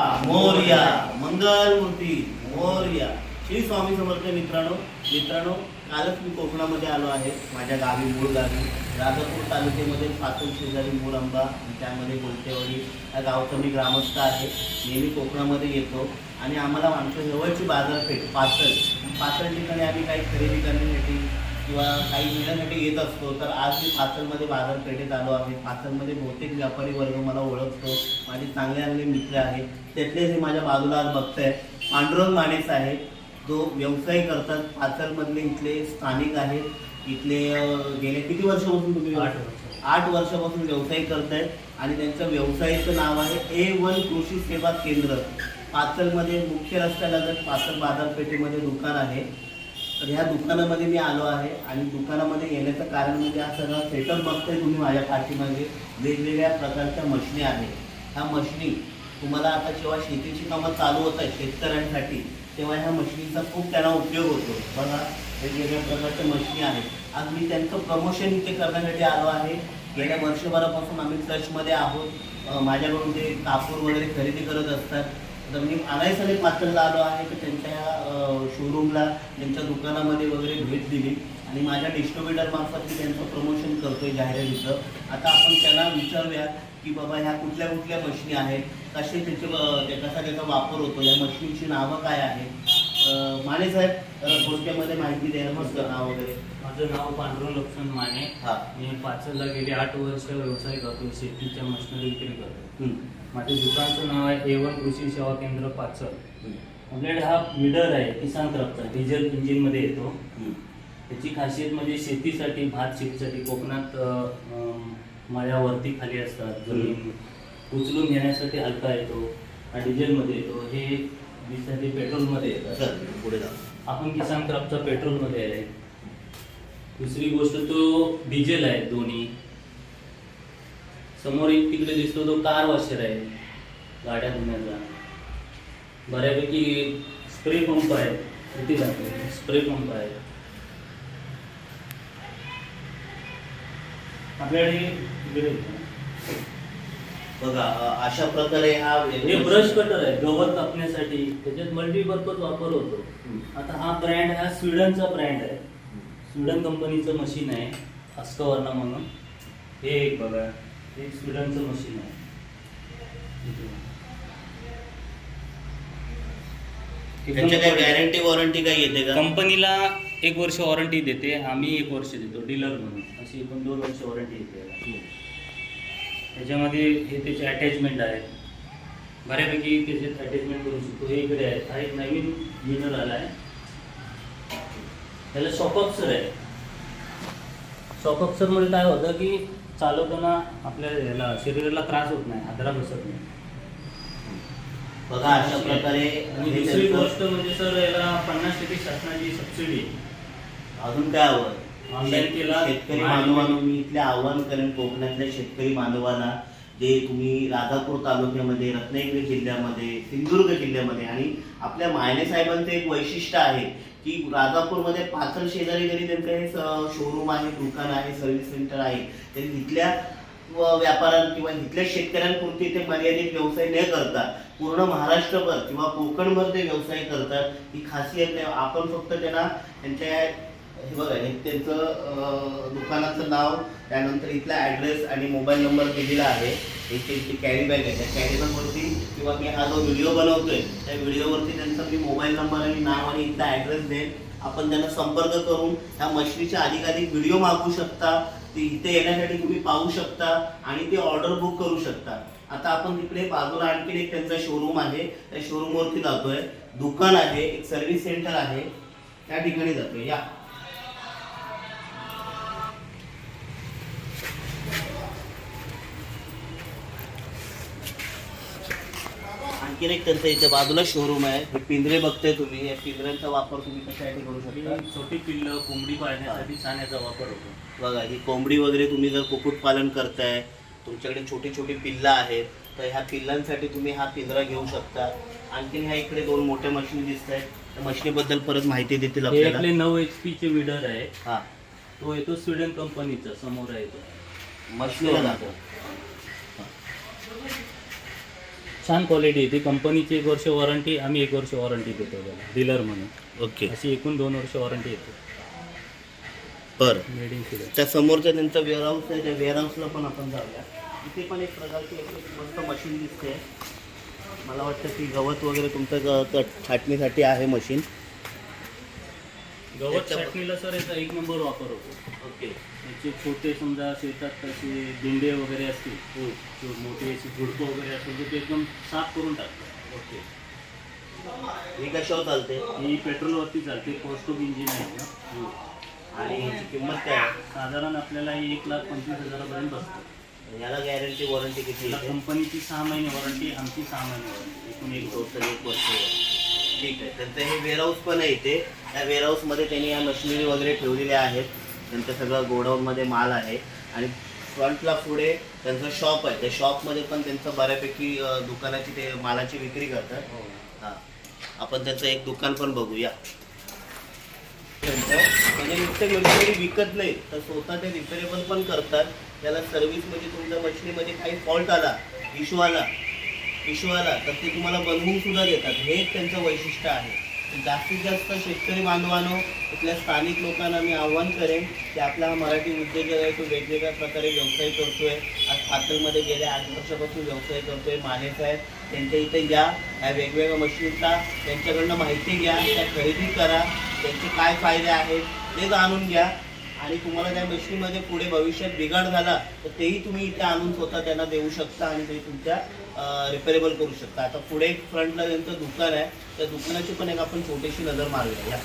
मोर्या मंगलमूर्ती मोर्या. श्री स्वामी समर्थ मित्रांनो मित्रांनो कालच मी कोकणामध्ये आलो आहे. माझ्या गावी मूळ गावी राजापूर तालुक्यामध्ये पातूर शेजारी मूळ आंबा त्यामध्ये बोलतेवाडी या गावचं मी ग्रामस्थ आहे. नेहमी कोकणामध्ये येतो. आणि आम्हाला आमच्या जवळची बाजारपेठ पातळ पातळ ठिकाणी आम्ही काही खरेदी करण्यासाठी किंवा काही मिळण्यासाठी येत असतो तर आज मी पाचलमध्ये बाजारपेठेत आलो आहे. पाचलमध्ये बहुतेक व्यापारी वर्ग मला ओळखतो. माझे चांगले चांगले मित्र आहेत. त्यातलेच हे माझ्या बाजूला आज बघताय. पांडुरंग मानेस आहे. जो व्यवसाय करतात. पाचलमधले इथले स्थानिक आहेत. इथले गेले किती वर्षापासून तुम्ही आठ वर्ष. आठ वर्षापासून व्यवसाय करतायत आणि त्यांचं व्यवसायाचं नाव आहे ए वन कृषी सेवा केंद्र. पाचलमध्ये मुख्य रस्त्यालगत पाचल बाजारपेठेमध्ये दुकान आहे तर ह्या दुकानामध्ये मी आलो आहे आणि दुकानामध्ये येण्याचं कारण म्हणजे हा सगळा सेटअप बघताय तुम्ही माझ्या पाठीमागे. वेगवेगळ्या प्रकारच्या मशिनी आहेत. ह्या मशिनी तुम्हाला आता जेव्हा शेतीची कामं चालू होत आहेत शेतकऱ्यांसाठी तेव्हा ह्या मशिनीचा खूप त्यांना उपयोग होतो. बघा वेगवेगळ्या प्रकारच्या मशिनी आहेत. आज मी त्यांचं प्रमोशन इथे करण्यासाठी आलो आहे. गेल्या वर्षभरापासून आम्ही टचमध्ये आहोत. माझ्याकडून ते कापूर वगैरे खरेदी करत असतात. तर मी आणायसाठी पातळला आलो आहे तर त्यांच्या ह्या शोरूमला त्यांच्या दुकानामध्ये वगैरे भेट दिली. आणि माझ्या डिस्ट्रीब्युटरमार्फत मी त्यांचं प्रमोशन करतोय जाहिरातीचं. आता आपण त्यांना विचारूया की बाबा ह्या कुठल्या कुठल्या मशीनी आहेत कसे त्याचे कसा त्याचा वापर होतो या मशीनची नावं काय आहेत माने साहेब थोडक्यामध्ये माहिती द्या मस्त नाव वगैरे? माझं नाव पांडुरंग लक्ष्मण माने. हा. मी पाचलला गेली आठ वर्ष व्यवसाय करतो शेतीच्या मशिनरी विक्री करतो. माझ्या दुकानचं नाव आहे ए वन कृषी सेवा केंद्र पाचल. आपल्याकडे हा मिडर आहे किसान क्राफ्टचा डिझेल इंजिनमध्ये येतो. त्याची खासियत म्हणजे शेतीसाठी भात शेतीसाठी कोकणात अं, मळ्यावरती खाली असतात. जमीन उचलून घेण्यासाठी हलका येतो. हा डिझेलमध्ये येतो. हे वीजसाठी पेट्रोलमध्ये येतात. चल पुढे जा. आपण किसान क्राफ्टचा पेट्रोलमध्ये आहे. दुसरी गोष्ट तो डिझेल आहे दोन्ही. समोर एक तिकडे दिसतो तो कार वॉशर आहे. गाड्या धुण्याचा. बऱ्यापैकी स्प्रे पंप आहे. किती लागतो? स्प्रे पंप आहे. आपल्याकडे बघा अशा प्रकारे हा हे ब्रश कटर आहे गवत कापण्यासाठी त्याच्यात मल्टीपर्पज वापर होतो. आता हा ब्रँड हा स्वीडनचा ब्रँड आहे. स्वीडन कंपनीचं मशीन आहे अस्कवर्णा म्हणून. हे एक बघा हे स्वीडनचं मशीन आहे. त्याच्या गॅरंटी वॉरंटी काही येते का? कंपनीला एक वर्ष वॉरंटी देते आम्ही एक वर्ष देतो डीलर म्हणून. अशी एकूण दोन वर्ष वॉरंटी येते. त्याच्यामध्ये हे त्याचे अटॅचमेंट आहेत. बऱ्यापैकी त्याच्यात अटॅचमेंट करू शकतो. हे इकडे आहे. हा एक नवीन मिनर आला आहे. त्याला शॉकअप्सर आहे. शॉकअप्सरमध्ये काय होतं की चालवताना आपल्या याला शरीराला त्रास होत नाही. हादरा बसत नाही. बघा अशा प्रकारे आणि दुसरी त्यांचं- गोष्ट म्हणजे सर याला पन्नास टक्के शासनाची सबसिडी अजून काय हवं ऑनलाईन केला शेतकरी बांधवांना मी इथले आव्हान करेन कोकणातल्या शेतकरी बांधवांना जे तुम्ही राजापूर तालुक्यामध्ये रत्नागिरी जिल्ह्यामध्ये सिंधुदुर्ग जिल्ह्यामध्ये आणि आपल्या मायने साहेबांचं एक वैशिष्ट्य आहे की राजापूरमध्ये पाचल शेजारी जरी त्यांचं हे शोरूम आहे दुकान आहे सर्व्हिस सेंटर आहे. तरी इथल्या व व्यापाऱ्यां किंवा इथल्या शेतकऱ्यांपुरती ते मर्यादित व्यवसाय न करता पूर्ण महाराष्ट्रभर किंवा कोकणभर ते व्यवसाय करतात ही खासियत आहे. आपण फक्त त्यांना त्यांच्या हे बघा हे त्यांचं दुकानाचं नाव त्यानंतर इथला ॲड्रेस आणि मोबाईल नंबर दिलेला आहे. एक त्यांची कॅरी बॅग आहे. त्या कॅरी बॅगवरती किंवा मी हा जो व्हिडिओ बनवतोय त्या व्हिडिओवरती त्यांचा मी मोबाईल नंबर आणि नाव आणि इथला ॲड्रेस देईन. आपण त्यांना संपर्क करून ह्या मशिनीचे अधिकाधिक व्हिडिओ मागू शकता. ते इथे येण्यासाठी तुम्ही पाहू शकता आणि ते ऑर्डर बुक करू शकता. आता आपण तिकडे बाजूला आणखीन एक त्यांचा शोरूम आहे. त्या शोरूमवरती जातोय. दुकान आहे एक सर्व्हिस सेंटर आहे. त्या ठिकाणी जातोय. या. आणखीन एक त्यांचं इथे बाजूला शोरूम आहे. हे पिंजरे बघताय तुम्ही. या पिंजऱ्यांचा वापर तुम्ही कशासाठी करू शकता? ही छोटी पिल्लं कोंबडी पाळण्यासाठी छान याचा वापर होतो. बघा ही कोंबडी वगैरे तुम्ही जर कुक्कुटपालन करताय तुमच्याकडे छोटी छोटी पिल्लं आहेत तर ह्या पिल्लांसाठी तुम्ही हा पिंजरा घेऊ शकता. आणखीन ह्या इकडे दोन मोठ्या मशीन दिसत आहेत त्या मशिनीबद्दल परत माहिती देतील हे आपल्याला. आपले नऊ एच पी चे विडर आहे. हा. तो येतो स्वीडन कंपनीचा समोर आहे तो. मशीनला जातो. छान क्वालिटी येते कंपनीची एक वर्ष वॉरंटी आम्ही एक वर्ष वॉरंटी देतो त्याला डीलर म्हणून. ओके अशी एकूण दोन वर्ष वॉरंटी येते. बर. मेड इन त्या समोरचं त्यांचं वेअरहाऊस आहे त्या वेअरहाऊसला पण आपण जाऊया. इथे पण एक प्रकारची एक मस्त मशीन दिसते. मला वाटतं की गवत वगैरे तुमचं ग- क- छाटणीसाठी आहे मशीन गवत त्याच्या- छाटणीला सर याचा एक नंबर वापर होतो. ओके. याचे छोटे समजा शेतात कसे दिंडे वगैरे असतील किंवा मोठे अशी झुडपं वगैरे असतील तर ते एकदम साफ करून टाकतात. ओके. ही कशावर चालते ही पेट्रोलवरती चालते पोस्टोक इंजिन आहे ना. आणि याची किंमत काय आहे? साधारण आपल्याला ही एक लाख पंचवीस हजारापर्यंत बसते. याला गॅरंटी वॉरंटी किती येते? कंपनीची सहा महिने वॉरंटी आमची सहा महिने वॉरंटी एकूण एक टोटल एक वर्ष. ठीक आहे. त्यांचं हे वेअरहाऊस पण आहे इथे. त्या वेअरहाऊसमध्ये त्यांनी या मशिनरी वगैरे ठेवलेल्या आहेत. त्यांचं सगळं गोडाऊनमध्ये माल आहे. आणि फ्रंटला पुढे त्यांचं शॉप आहे. त्या शॉपमध्ये पण त्यांचं बऱ्यापैकी दुकानाची ते मालाची विक्री करतात. हां. आपण त्याचं एक दुकान पण बघूया. त्यांचं म्हणजे नुसतं मशिनरी विकत नाही तर स्वतः ते रिपेरेबल पण करतात. त्याला सर्व्हिस म्हणजे तुमच्या मशिनीमध्ये काही फॉल्ट आला इश्यू आला विश्वाला तर ते तुम्हाला बनवून सुद्धा देतात. हे त्यांचं वैशिष्ट्य आहे. जास्तीत जास्त शेतकरी बांधवांनो इथल्या स्थानिक लोकांना मी आव्हान करेन की आपला हा मराठी उद्योजक आहे तो वेगवेगळ्या प्रकारे व्यवसाय करतो आहे आज पातळमध्ये गेल्या आठ वर्षापासून व्यवसाय करतो आहे मानेच आहे त्यांच्या इथे या ह्या वेगवेगळ्या मशीनचा त्यांच्याकडनं माहिती घ्या त्या खरेदी करा त्यांचे काय फायदे आहेत ते जाणून घ्या. आणि तुम्हाला त्या मशीनमध्ये पुढे भविष्यात बिघाड झाला तर तेही तुम्ही इथे आणून स्वतः त्यांना देऊ शकता आणि ते तुमच्या रिपेरेबल करू शकता. आता पुढे एक फ्रंटला त्यांचं दुकान आहे. त्या दुकानाची पण एक आपण छोटीशी नजर मारूया. या.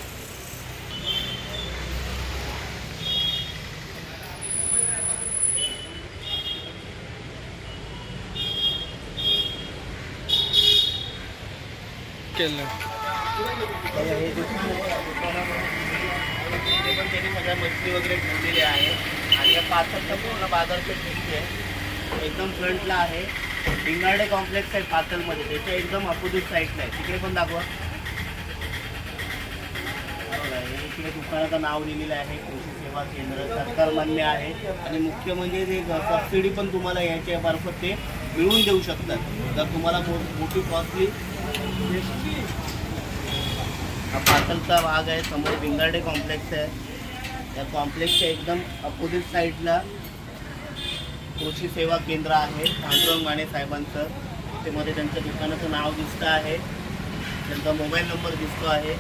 हे आहे, त्यांनी सगळ्या मछली वगैरे ठेवलेल्या आहेत. आणि या पाथरचा पूर्ण बाजारपेठ आहे. एकदम फ्रंटला आहे. भिंगार्डे कॉम्प्लेक्स आहे पातलमध्ये त्याच्या एकदम अपोजिट साईडला आहे. तिकडे पण दाखवा. इकडे दुकानाचं नाव लिहिलेलं आहे कृषी सेवा केंद्र. सरकार मान्य आहे. आणि मुख्य म्हणजे ते सबसिडी पण तुम्हाला याच्या मार्फत ते मिळवून देऊ शकतात. जर तुम्हाला मो- मोठी कॉस्टली हा पातलचा भाग आहे समोर भिंगार्डे कॉम्प्लेक्स आहे. त्या कॉम्प्लेक्सच्या एकदम अपोजिट साईडला कृषी सेवा केंद्र आहे पांडुरंग माने साहेबांचं. त्यामध्ये त्यांच्या दुकानाचं नाव दिसतं आहे. त्यांचा मोबाईल नंबर दिसतो आहे.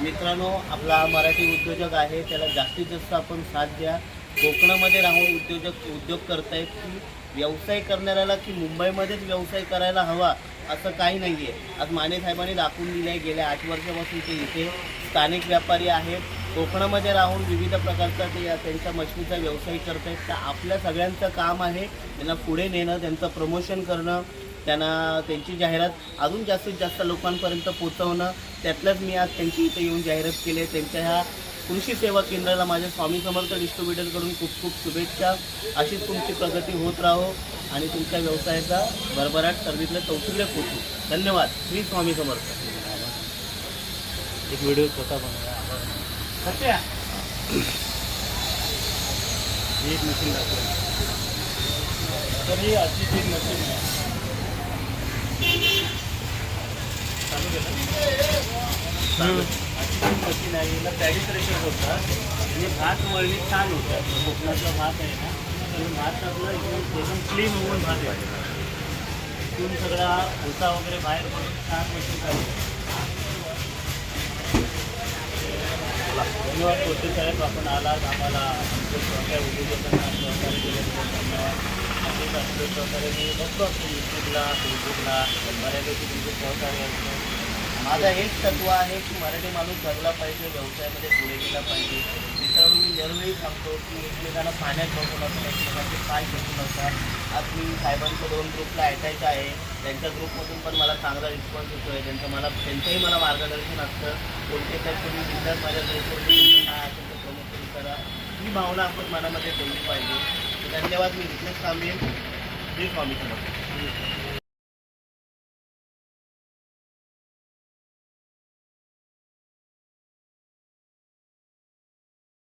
मित्रांनो आपला हा मराठी उद्योजक आहे त्याला जास्तीत जास्त आपण साथ द्या. कोकणामध्ये राहून उद्योजक उद्योग करतायत की व्यवसाय करणाऱ्याला की मुंबईमध्येच व्यवसाय करायला हवा असं काही नाही आहे आज माने साहेबांनी दाखवून दिलं आहे गेल्या आठ वर्षापासून ते इथे स्थानिक व्यापारी आहेत. कोकणामध्ये राहून विविध प्रकारचा ते त्यांच्या मशनीचा व्यवसाय करत. आहेत तर आपल्या सगळ्यांचं काम आहे. त्यांना पुढे नेणं त्यांचं प्रमोशन करणं त्यांना त्यांची जाहिरात अजून जास्तीत जास्त लोकांपर्यंत पोचवणं त्यातलंच मी आज त्यांची इथे येऊन जाहिरात केली आहे. त्यांच्या ह्या कृषी सेवा केंद्राला माझ्या स्वामी समर्थ डिस्ट्रीब्युटरकडून खूप खूप शुभेच्छा. अशीच तुमची प्रगती होत राहो आणि तुमच्या व्यवसायाचा भरभराट सर्वीतल्या कौशल्य पोचू. धन्यवाद. श्री स्वामी समर्थ. एक व्हिडिओ स्वतः बनवा. सत्या. एक मशीन दाखवलं तर ही मशीन आहे. चालू केलं मशीन आहे हिला पॅडी प्रेशर होतात आणि भात मळणी छान होतात. कोकणातला भात आहे ना तर भात आपला एकदम एकदम क्लीन होऊन भात आहे. सगळा भुसा वगैरे बाहेर पडून छान मशीन चालू धन्यवाद कोटे साहेब आपण आलात आम्हाला आमच्या सहकार्य उद्योजकांना सहकार्य केल्याबद्दल धन्यवाद असेच सहकार्य मी बघतो असतो यूट्यूबला फेसबुकला बऱ्यापैकी तुमचे सहकार्य असतं माझं हेच तत्व आहे की मराठी माणूस जगला पाहिजे व्यवसायामध्ये पुढे गेला पाहिजे. सर मी दरवेळी सांगतो की एकमेकांना पाण्यात बघू नका एकमेकांचे पाय घेऊ नका. आज मी साहेबांच्या दोन ग्रुपला ऐकायचं आहे. त्यांच्या ग्रुपमधून पण मला चांगला रिस्पॉन्स येतो आहे त्यांचं मला त्यांचंही मला मार्गदर्शन असतं. कोणते तर तुम्ही जिल्ह्यात माझ्या ग्रुपवरती काय असेल तर प्रमोशन करा ही भावना आपण मनामध्ये ठेवली पाहिजे. धन्यवाद. मी इथलेच थांबेन. श्री स्वामी समर्थ